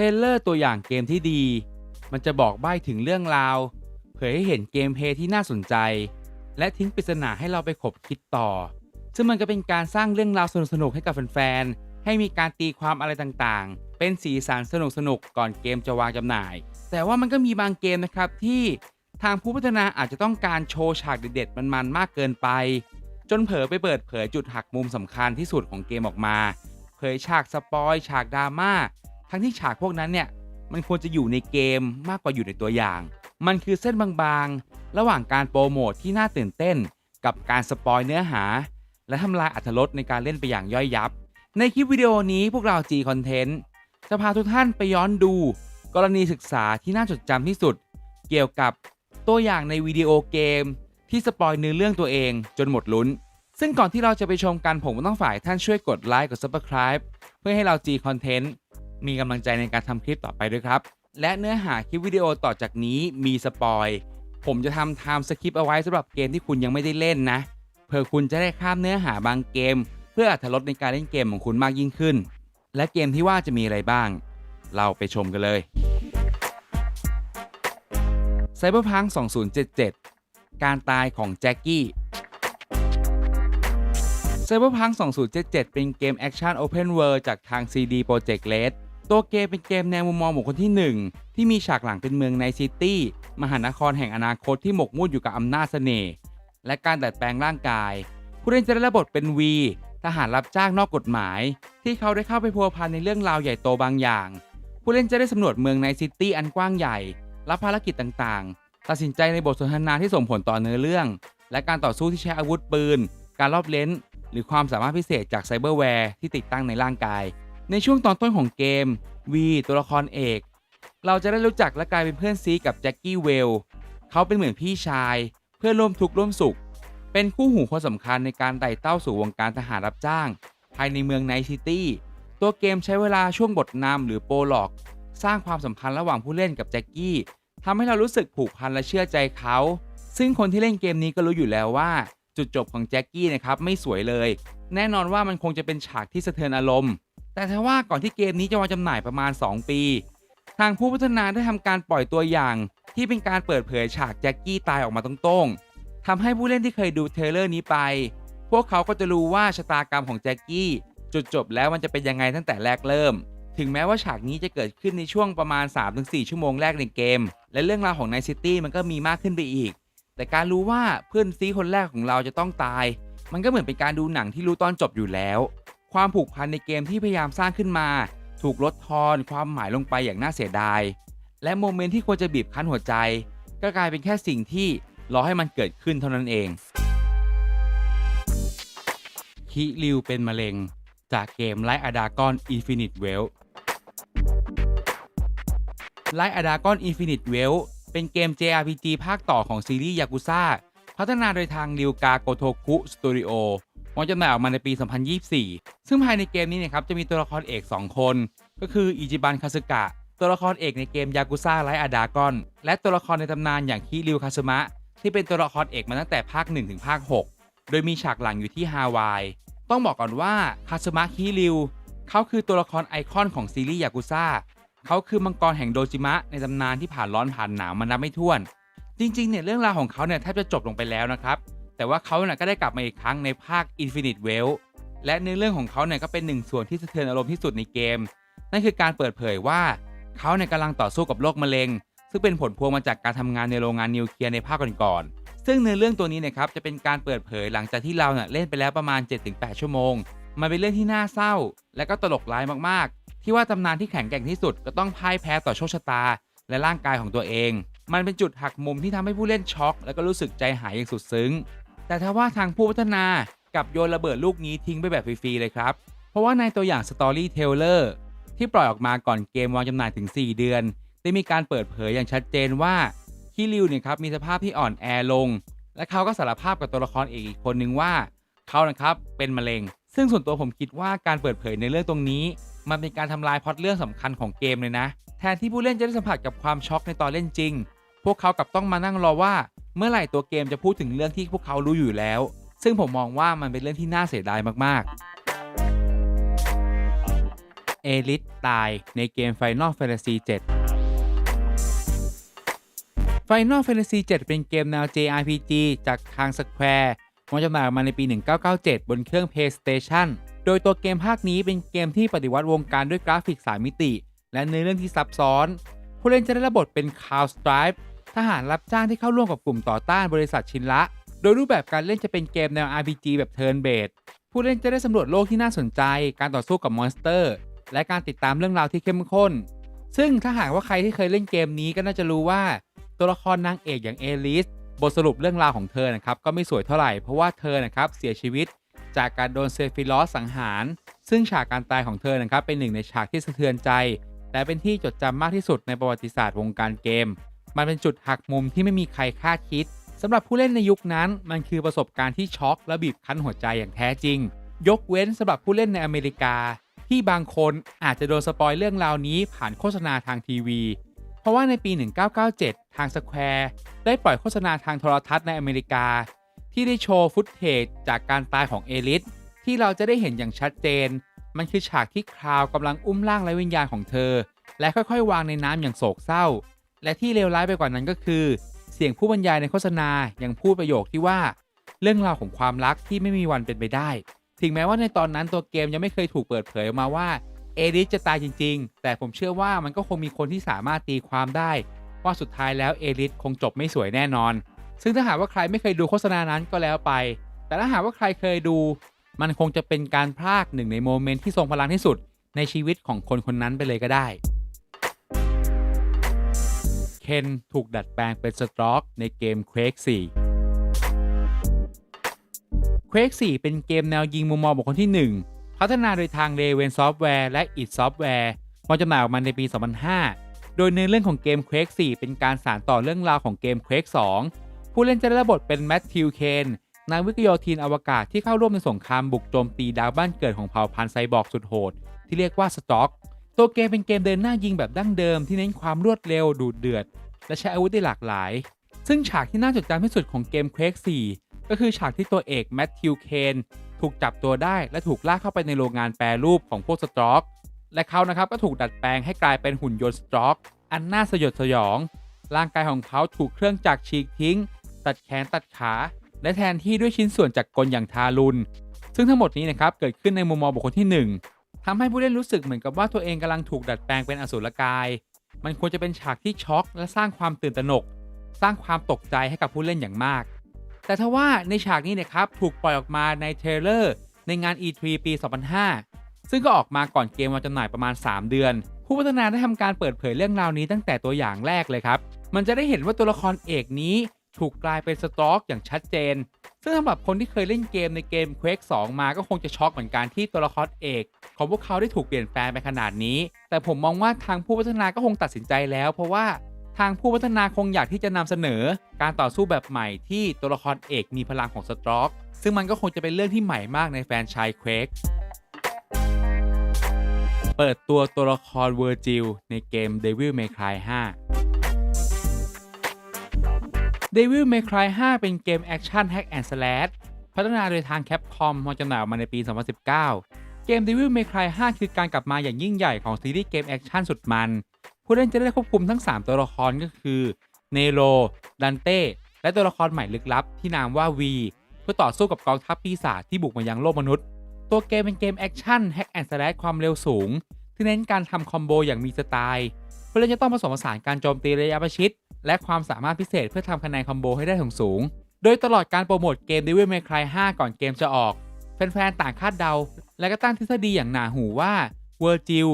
รลเลอร์ตัวอย่างเกมที่ดี มันจะบอกใบ้ถึงเรื่องราว เผยให้เห็นเกมเพย์ที่น่าสนใจ และทิ้งปริศนาให้เราไปขบคิดต่อ ซึ่งมันก็เป็นการสร้างเรื่องราวสนุกๆให้กับแฟนๆ ให้มีการตีความอะไรต่างๆ เป็นสีสันสนุกๆ ก่อนเกมจะวางจำหน่าย แต่ว่ามันก็มีบางเกมนะครับที่ทางผู้พัฒนาอาจจะต้องการโชว์ฉากเด็ดๆ มันๆ มากเกินไป จนเผลอไปเปิดเผยจุดหักมุมสำคัญที่สุดของเกมออกมา เผยฉากสปอยฉากดราม่า ทั้งที่ฉากพวกนั้นเนี่ยมันควรจะอยู่ในเกมมากกว่าอยู่ในตัวอย่าง มันคือเส้นบางๆ ระหว่างการโปรโมทที่น่าตื่นเต้น กับการสปอยเนื้อหา และทำลายอรรถรสในการเล่นไปอย่างย่อยยับ ในคลิปวิดีโอนี้พวกเรา G Content จะพาทุกท่านไปย้อนดู กรณีศึกษาที่น่าจดจำที่สุด เกี่ยวกับตัวอย่างในวิดีโอเกม ที่สปอยเนื้อเรื่องตัวเองจนหมดลุ้น ซึ่งก่อนที่เราจะไปชมกันผมต้องฝ่ายท่านช่วยกดไลค์กด Subscribe เพื่อให้เรา G Content มีกำลังใจในการทำคลิปต่อไปด้วยครับ และเนื้อหาคลิปวิดีโอต่อจากนี้มีสปอยผมจะทำไทม์สคริปเอาไว้สำหรับเกมที่คุณยังไม่ได้เล่นนะเพื่อคุณจะได้ข้ามเนื้อหาบางเกม เพื่ออรรถรสในการเล่นเกมของคุณมากยิ่งขึ้น และเกมที่ว่าจะมีอะไรบ้าง เราไปชมกันเลย Cyberpunk 2077 การตายของแจ็คกี้ Cyberpunk 2077 เป็นเกมแอคชั่น Open World จากทาง CD Projekt Red ตัวเกมเป็นเกมแนวมุมมองบุคคลที่ 1 ที่มีฉากหลังเป็นเมืองในซิตี้ มหานครแห่งอนาคตที่หมกมุ่นอยู่กับอำนาจเสน่ห์และการดัดแปลงร่างกาย ผู้เล่นจะได้รับบทเป็นวีทหารรับจ้างนอกกฎหมาย ที่เขาได้เข้าไปพัวพันในเรื่องราวใหญ่โตบางอย่าง ผู้เล่นจะได้สำรวจเมืองในซิตี้อันกว้างใหญ่ รับภารกิจต่างๆ ตัดสินใจในบทสนทนาที่ส่งผลต่อเนื้อเรื่อง และการต่อสู้ที่ใช้อาวุธปืน การรอบเลนหรือความสามารถพิเศษจากไซเบอร์แวร์ที่ติดตั้งในร่างกาย ในช่วงตอนต้นของเกมวีตัวละครเอก เราจะได้รู้จักและกลายเป็นเพื่อนซีกับแจ็คกี้เวลเขาเป็นเหมือนพี่ชาย เพื่อร่วมทุกข์ร่วมสุข เป็นคู่หูคนสำคัญในการไต่เต้าสู่วงการทหารรับจ้าง ภายในเมืองไนซิตี้ตัวเกมใช้เวลาช่วงบทนำหรือโปรล็อก สร้างความสัมพันธ์ระหว่างผู้เล่นกับแจ็คกี้ทำให้เรารู้สึกผูกพันและเชื่อใจเขา ซึ่งคนที่เล่นเกมนี้ก็รู้อยู่แล้วว่า จุดจบของแจ็คกี้นะครับไม่สวยเลย แน่นอนว่ามันคงจะเป็นฉากที่สะเทือนอารมณ์ แต่ถ้าว่าก่อนที่เกมนี้จะวางจำหน่ายประมาณ 2 ปี ทางผู้พัฒนาได้ทำการปล่อยตัวอย่าง ที่เป็นการเปิดเผยฉากแจ็คกี้ตายออกมาตรงๆทำให้ผู้เล่นที่เคยดูเทเลอร์นี้ไป พวกเขาก็จะรู้ว่าชะตากรรมของแจ็คกี้จุดจบแล้วมันจะเป็นยังไงตั้งแต่แรกเริ่ม ถึงแม้ว่าฉากนี้จะเกิดขึ้นในช่วงประมาณ 3-4 ชั่วโมงแรกในเกม และเรื่องราวของไนซิตี้มันก็มีมากขึ้นไปอีก แต่การรู้ว่าเพื่อนซีคนแรกของเราจะต้องตาย มันก็เหมือนเป็นการดูหนังที่รู้ตอนจบอยู่แล้ว ความผูกพันในเกมที่พยายามสร้างขึ้นมา ถูกลดทอนความหมายลงไปอย่างน่าเสียดาย และโมเมนต์ที่ควรจะบีบคั้นหัวใจ ก็กลายเป็นแค่สิ่งที่รอให้มันเกิดขึ้นเท่านั้นเอง คิริวเป็นมะเร็ง จากเกมไลท์อดากอนอินฟินิตเวลไลท์อดากอนอินฟินิตเวลเป็นเกม JRPG ภาคต่อของซีรีส์ยากุซ่าพัฒนาโดยทางริวกาโกโทคุสตูดิโอ วางจำหน่ายออกมาในปี 2024 ซึ่งภายในเกมนี้นะครับจะมีตัวละครเอก 2 คน ก็คืออิจิบันคาสึกะ ตัวละครเอกในเกมยากุซ่าไลท์อดากอน และตัวละครในตำนานอย่างคิริวคาซึมะ ที่เป็นตัวละครเอกมาตั้งแต่ภาค 1 ถึงภาค 6 โดยมีฉากหลังอยู่ที่ฮาวาย ต้องบอกก่อนว่าคาซึมะคิริวเขาคือตัวละครไอคอนของซีรีส์ยากุซ่าเขาคือมังกรแห่งโดจิมะในตำนานที่ผ่านร้อนผ่านหนาวมานับไม่ถ้วน จริงๆเนี่ยเรื่องราวของเขาเนี่ยแทบจะจบลงไปแล้วนะครับ แต่ว่าเขาเนี่ยก็ได้กลับมาอีกครั้งในภาค Infinite Well และเนื้อเรื่องของเขาเนี่ยก็เป็นหนึ่งส่วนที่สะเทือนอารมณ์ที่สุดในเกม นั่นคือการเปิดเผยว่าเขาเนี่ยกำลังต่อสู้กับโรคมะเร็ง ซึ่งเป็นผลพวงมาจากการทำงานในโรงงานนิวเคลียร์ในภาคก่อนๆซึ่งเนื้อเรื่องตัวนี้นะครับจะเป็นการเปิดเผยหลังจากที่เราเนี่ยเล่นไปแล้วประมาณ 7-8 ชั่วโมง มันเป็นเรื่องที่น่าเศร้า และก็ตลกร้ายมากๆ ที่ว่าตำนานที่แข็งแกร่งที่สุดก็ต้องพ่ายแพ้ต่อโชคชะตา และร่างกายของตัวเอง มันเป็นจุดหักมุมที่ทำให้ผู้เล่นช็อก และก็รู้สึกใจหายอย่างสุดซึ้ง แต่ถ้าว่าทางผู้พัฒนากับโยนระเบิดลูกนี้ทิ้งไปแบบฟรีๆเลยครับ เพราะว่าในตัวอย่าง Story t e l l e r ที่ปล่อยออกมาก่อนเกมวางจำหน่ายถึง 4 เดือน ได้มีการเปิดเผยอย่างชัดเจนว่าคิริวเนี่ยครับมีสภาพที่อ่อนแอลง และเขาก็สารภาพกับตัวละครเอกอีกคนนึงว่าเขานะครับเป็นมะเร็ง ซึ่งส่วนตัวผมคิดว่าการเปิดเผยในเรื่องตรงนี้ มันเป็นการทำลายพล็อตเรื่องสำคัญของเกมเลยนะ แทนที่ผู้เล่นจะได้สัมผัสกับความช็อกในตอนเล่นจริง พวกเขากลับต้องมานั่งรอว่า เมื่อไหร่ตัวเกมจะพูดถึงเรื่องที่พวกเขารู้อยู่แล้ว ซึ่งผมมองว่ามันเป็นเรื่องที่น่าเสียดายมากๆ เอลิสตายในเกม Final Fantasy 7 Final Fantasy 7 เป็นเกมแนว JRPG จากทาง Square วางจำหน่ายออกมาในปี 1997 บนเครื่อง PlayStation โดยตัวเกมภาคนี้เป็นเกมที่ปฏิวัติวงการด้วยกราฟิก 3 มิติ และเนื้อเรื่องที่ซับซ้อน ผู้เล่นจะได้รับบทเป็น Cloud Stripe ทหารรับจ้างที่เข้าร่วมกับกลุ่มต่อต้านบริษัทชินละ โดยรูปแบบการเล่นจะเป็นเกมแนว RPG แบบ Turn Based ผู้เล่นจะได้สำรวจโลกที่น่าสนใจ การต่อสู้กับมอนสเตอร์ และการติดตามเรื่องราวที่เข้มข้น ซึ่งถ้าหากว่าใครที่เคยเล่นเกมนี้ก็น่าจะรู้ว่า ตัวละครนางเอกอย่างเอลิสบทสรุปเรื่องราวของเธอนะครับก็ไม่สวยเท่าไหร่เพราะว่าเธอนะครับเสียชีวิต จากการโดนเซฟิลอสสังหาร ซึ่งฉากการตายของเธอนะครับเป็นหนึ่งในฉากที่สะเทือนใจ และเป็นที่จดจำมากที่สุดในประวัติศาสตร์วงการเกม มันเป็นจุดหักมุมที่ไม่มีใครคาดคิดสำหรับผู้เล่นในยุคนั้น มันคือประสบการณ์ที่ช็อกและบีบคั้นหัวใจอย่างแท้จริง ยกเว้นสำหรับผู้เล่นในอเมริกา ที่บางคนอาจจะโดนสปอยเรื่องราวนี้ผ่านโฆษณาทางทีวี เพราะว่าในปี 1997 ทาง Square ได้ปล่อยโฆษณาทางโทรทัศน์ในอเมริกา ที่ได้โชว์ฟุตเทจจากการตายของเอลิสที่เราจะได้เห็นอย่างชัดเจน มันคือฉากที่คราวกำลังอุ้มร่างและวิญญาณของเธอ และค่อยๆ วางในน้ำอย่างโศกเศร้า และที่เลวร้ายไปกว่านั้นก็คือ เสียงผู้บรรยายในโฆษณายังพูดประโยคที่ว่า เรื่องราวของความรักที่ไม่มีวันเป็นไปได้ ถึงแม้ว่าในตอนนั้นตัวเกมยังไม่เคยถูกเปิดเผยออกมาว่าเอริสจะตายจริง ๆ แต่ผมเชื่อว่ามันก็คงมีคนที่สามารถตีความได้ ว่าสุดท้ายแล้วเอริสคงจบไม่สวยแน่นอน ซึ่งถ้าหากว่าใครไม่เคยดูโฆษณานั้นก็แล้วไป แต่ถ้าหากว่าใครเคยดู มันคงจะเป็นการพลากหนึ่งในโมเมนต์ที่ทรงพลังที่สุดในชีวิตของคนคนนั้นไปเลยก็ได้ เคนถูกดัดแปลงเป็นสตรอกในเกม Quake 4 Quake 4 เป็นเกมแนวยิงมุมมองบุคคลที่ 1 พัฒนาโดยทาง Raven Software และ id Software วาจำหน่ายออกมาในปี 2005 โดยเนื้อเรื่องของเกม Quake 4 เป็นการสานต่อเรื่องราวของเกม Quake 2 ผู้เล่นจะได้รับบทเป็นแมทธิวเคน นายวิกโยธินอวกาศที่เข้าร่วมในสงครามบุกโจมตีดาวบ้านเกิดของเผ่าพันธุ์ไซบอร์กสุดโหด ที่เรียกว่าสต็อก ตัวเกมเป็นเกมเดินหน้ายิงแบบดั้งเดิมที่เน้นความรวดเร็วดูดเดือด และใช้อาวุธได้หลากหลาย ซึ่งฉากที่น่าจดจำที่สุดของเกม Quake 4ก็คือฉากที่ตัวเอกแมทธิวเคนถูกจับตัวได้และถูกลากเข้าไปในโรงงานแปรรูปของพวกสตรอกและเขานะครับก็ถูกดัดแปลงให้กลายเป็นหุ่นยนต์สตรอกอันน่าสยดสยอง ร่างกายของเขาถูกเครื่องจักรฉีกทิ้ง ตัดแขนตัดขา และแทนที่ด้วยชิ้นส่วนจากกลอย่างทารุณ ซึ่งทั้งหมดนี้นะครับเกิดขึ้นในมุมมองบุคคลที่ 1ทำให้ผู้เล่นรู้สึกเหมือนกับว่าตัวเองกำลังถูกดัดแปลงเป็นอสูรกาย มันควรจะเป็นฉากที่ช็อก และสร้างความตื่นตระหนก สร้างความตกใจให้กับผู้เล่นอย่างมาก แต่ทว่าในฉากนี้นะครับถูกปล่อยออกมาในเทรลเลอร์ในงาน E3 ปี 2005 ซึ่งก็ออกมาก่อนเกมวางจำหน่ายประมาณ 3 เดือน ผู้พัฒนาได้ทำการเปิดเผยเรื่องราวนี้ตั้งแต่ตัวอย่างแรกเลยครับ มันจะได้เห็นว่าตัวละครเอกนี้ ถูกกลายเป็นสตอกอย่างชัดเจน ซึ่งสำหรับคนที่เคยเล่นเกมในเกม Quake 2 มาก็คงจะช็อกเหมือนกันที่ตัวละครเอก ของพวกเขาได้ถูกเปลี่ยนแปลงไปขนาดนี้ แต่ผมมองว่าทางผู้พัฒนาก็คงตัดสินใจแล้ว เพราะว่าทางผู้พัฒนาคงอยากที่จะนำเสนอ การต่อสู้แบบใหม่ที่ตัวละครเอกมีพลังของสตรอกซึ่งมันก็คงจะเป็นเรื่องที่ใหม่มากในแฟนชาย Quake เปิดตัวตัวละครเวอร์จิลในเกม Devil May Cry 5 Devil May Cry 5 เป็นเกมแอคชั่น Hack and Slash พัฒนาโดยทาง Capcom วางจำหน่ายออกมาในปี 2019 เกม Devil May Cry 5 คือการกลับมาอย่างยิ่งใหญ่ของซีรีส์เกมแอคชั่นสุดมัน ผู้เล่นจะได้ควบคุมทั้ง 3 ตัวละครก็คือเนโรดันเต้และตัวละครใหม่ลึกลับ ที่นามว่า V เพื่อต่อสู้กับกองทัพปีศาจที่บุกมายังโลกมนุษย์ ตัวเกมเป็นเกมแอคชั่นแฮกแอนด์สแลชความเร็วสูง ที่เน้นการทำคอมโบอย่างมีสไตล์ ผู้เล่นจะต้องผสมผสานการโจมตีระยะประชิด และความสามารถพิเศษเพื่อทำคะแนนคอมโบให้ได้สูงสูง โดยตลอดการโปรโมทเกม Devil May Cry 5 ก่อนเกมจะออก แฟนๆ ต่างคาดเดา และก็ตั้งทฤษฎีอย่างหนาหูว่าเวอร์จิล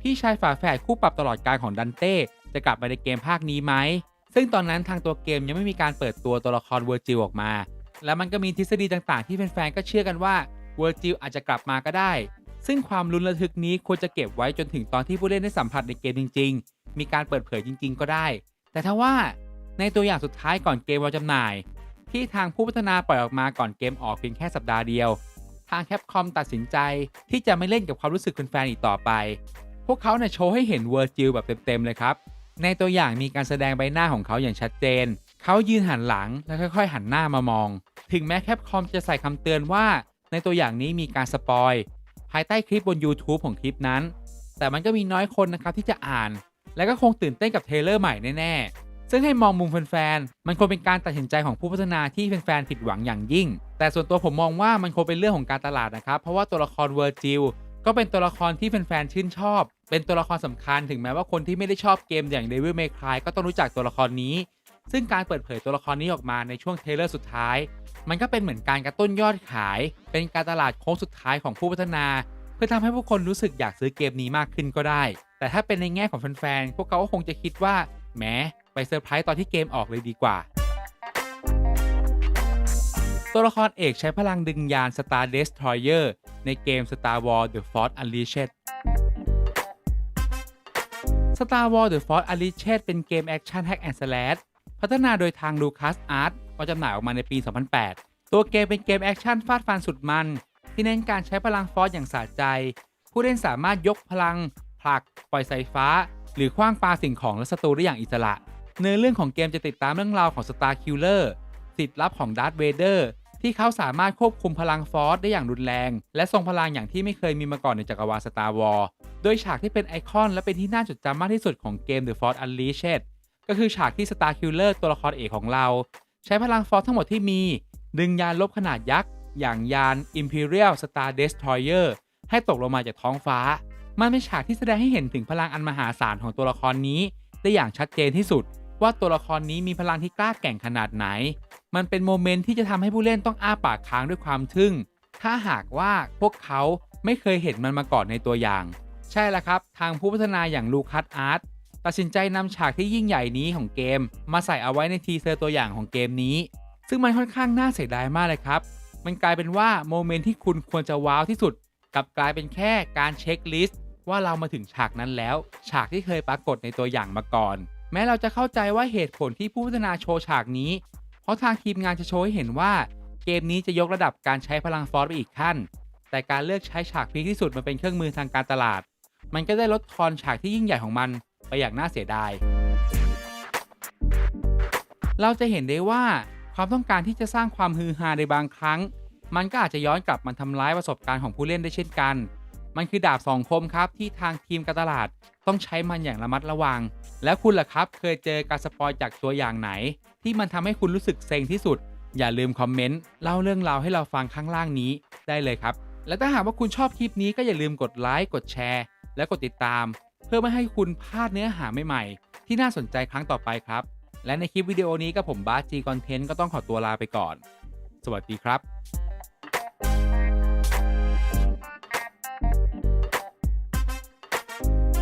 พี่ชายฝาแฝดคู่ปรับตลอดการของดันเต้จะกลับมาในเกมภาคนี้ไหม ซึ่งตอนนั้นทางตัวเกมยังไม่มีการเปิดตัวตัวละครเวอร์จิลออกมา และมันก็มีทฤษฎีต่างๆ ที่แฟนๆ ก็เชื่อกันว่าเวอร์จิลอาจจะกลับมาก็ได้ ซึ่งความลุ้นระทึกนี้ควรจะเก็บไว้จนถึงตอนที่ผู้เล่นได้สัมผัสในเกมจริงๆ มีการเปิดเผยจริง ๆ ก็ได้ แต่ถ้าว่าในตัวอย่างสุดท้ายก่อนเกมวางจำหน่าย ที่ทางผู้พัฒนาปล่อยออกมาก่อนเกมออกเพียงแค่สัปดาห์เดียว ทางแคปคอมตัดสินใจที่จะไม่เล่นกับความรู้สึกแฟนๆอีกต่อไป พวกเขาเนี่ยโชว์ให้เห็นเวอร์จิลแบบเต็มๆเลยครับในตัวอย่างมีการแสดงใบหน้าของเขาอย่างชัดเจน เขายืนหันหลังแล้วค่อยๆ หันหน้ามามอง ถึงแม้แคปคอมจะใส่คำเตือนว่า ในตัวอย่างนี้มีการสปอย ภายใต้คลิปบน YouTube ของคลิปนั้น แต่มันก็มีน้อยคนนะครับที่จะอ่าน และก็คงตื่นเต้นกับเทเลอร์ใหม่แน่ๆ ซึ่งให้มองมุมแฟนๆ มันคงเป็นการตัดสินใจของผู้พัฒนาที่แฟนๆ ผิดหวังอย่างยิ่ง แต่ส่วนตัวผมมองว่ามันคงเป็นเรื่องของการตลาดนะครับ เพราะว่าตัวละครเวอร์จิลก็เป็นตัวละครที่แฟนๆ ชื่นชอบ เป็นตัวละครสำคัญถึงแม้ว่าคนที่ไม่ได้ชอบเกมอย่าง Devil May Cry ก็ต้องรู้จักตัวละครนี้ ซึ่งการเปิดเผยตัวละครนี้ออกมาในช่วงเทเลอร์สุดท้าย มันก็เป็นเหมือนการกระตุ้นยอดขาย เป็นการตลาดโค้งสุดท้ายของผู้พัฒนา เพื่อทำให้ผู้คนรู้สึกอยากซื้อเกมนี้มากขึ้นก็ได้ แต่ถ้าเป็นในแง่ของแฟนๆพวกเขาก็คงจะคิดว่าแหมไปเซอร์ไพรส์ตอนที่เกมออกเลยดีกว่า ตัวละครเอกใช้พลังดึงยาน Star Destroyer ในเกม Star Wars The Force Unleashed Star Wars The Force Unleashed เป็นเกมแอคชั่น Hack and Slash พัฒนาโดยทาง LucasArts ก็จำหน่ายออกมาในปี 2008 ตัวเกมเป็นเกมแอคชั่นฟาดฟันสุดมัน ที่เน้นการใช้พลังฟอร์สอย่างสะใจ ผู้เล่นสามารถยกพลัง ผลัก ปล่อยสายฟ้า หรือคว้างปาสิ่งของและศัตรูได้อย่างอิสระ เนื้อเรื่องของเกมจะติดตามเรื่องราวของ Star Killer สิทธิ์ลับของดาร์ธเวเดอร์ที่เขาสามารถควบคุมพลังฟอร์สได้อย่างรุนแรง และทรงพลังอย่างที่ไม่เคยมีมาก่อนในจักรวาล Star Wars โดยฉากที่เป็นไอคอนและเป็นที่น่าจดจำมากที่สุดของเกม The Force Unleashed ก็คือฉากที่ Star Killer ตัวละครเอกของเรา ใช้พลังฟอร์สทั้งหมดที่มี ดึงยานลบขนาดยักษ์ อย่างยาน Imperial Star Destroyer ให้ตกลงมาจากท้องฟ้า มันเป็นฉากที่แสดงให้เห็นถึงพลังอันมหาศาลของตัวละครนี้ ได้อย่างชัดเจนที่สุด ว่าตัวละครนี้มีพลังที่กล้าแกร่งขนาดไหน มันเป็นโมเมนต์ที่จะทำให้ผู้เล่นต้องอ้าปากค้างด้วยความทึ่ง ถ้าหากว่าพวกเขาไม่เคยเห็นมันมาก่อนในตัวอย่าง ใช่แล้วครับ ทางผู้พัฒนาอย่างลูคัสอาร์ตตัดสินใจนำฉากที่ยิ่งใหญ่นี้ของเกม มาใส่เอาไว้ในทีเซอร์ตัวอย่างของเกมนี้ ซึ่งมันค่อนข้างน่าเสียดายมากเลยครับ มันกลายเป็นว่าโมเมนต์ที่คุณควรจะว้าวที่สุดกลับกลายเป็นแค่การเช็คลิสต์ ว่าเรามาถึงฉากนั้นแล้ว ฉากที่เคยปรากฏในตัวอย่างมาก่อน แม้เราจะเข้าใจว่าเหตุผลที่ผู้พัฒนาโชว์ฉากนี้ เพราะทางทีมงานจะโชว์ให้เห็นว่า เกมนี้จะยกระดับการใช้พลังฟอร์สไปอีกขั้น แต่การเลือกใช้ฉากพีคที่สุดมาเป็นเครื่องมือทางการตลาด มันก็ได้ลดทอนฉากที่ยิ่งใหญ่ของมัน ไปอย่างน่าเสียดาย เราจะเห็นได้ว่าความต้องการที่จะสร้างความฮือฮาในบางครั้ง มันก็อาจจะย้อนกลับมาทำร้ายประสบการณ์ของผู้เล่นได้เช่นกัน มันคือดาบสองคมครับที่ทางทีมการตลาดต้องใช้มันอย่างระมัดระวัง แล้วคุณล่ะครับเคยเจอการสปอยจากตัวอย่างไหน ที่มันทำให้คุณรู้สึกเซ็งที่สุด อย่าลืมคอมเมนต์เล่าเรื่องราวให้เราฟังข้างล่างนี้ได้เลยครับ และถ้าหากว่าคุณชอบคลิปนี้ก็อย่าลืมกดไลค์กดแชร์ และกดติดตาม เพื่อไม่ให้คุณพลาดเนื้อหาใหม่ๆที่น่าสนใจครั้งต่อไปครับ และในคลิปวิดีโอนี้กับผมบาสจีคอนเทนต์ก็ต้องขอตัวลาไปก่อน สวัสดีครับ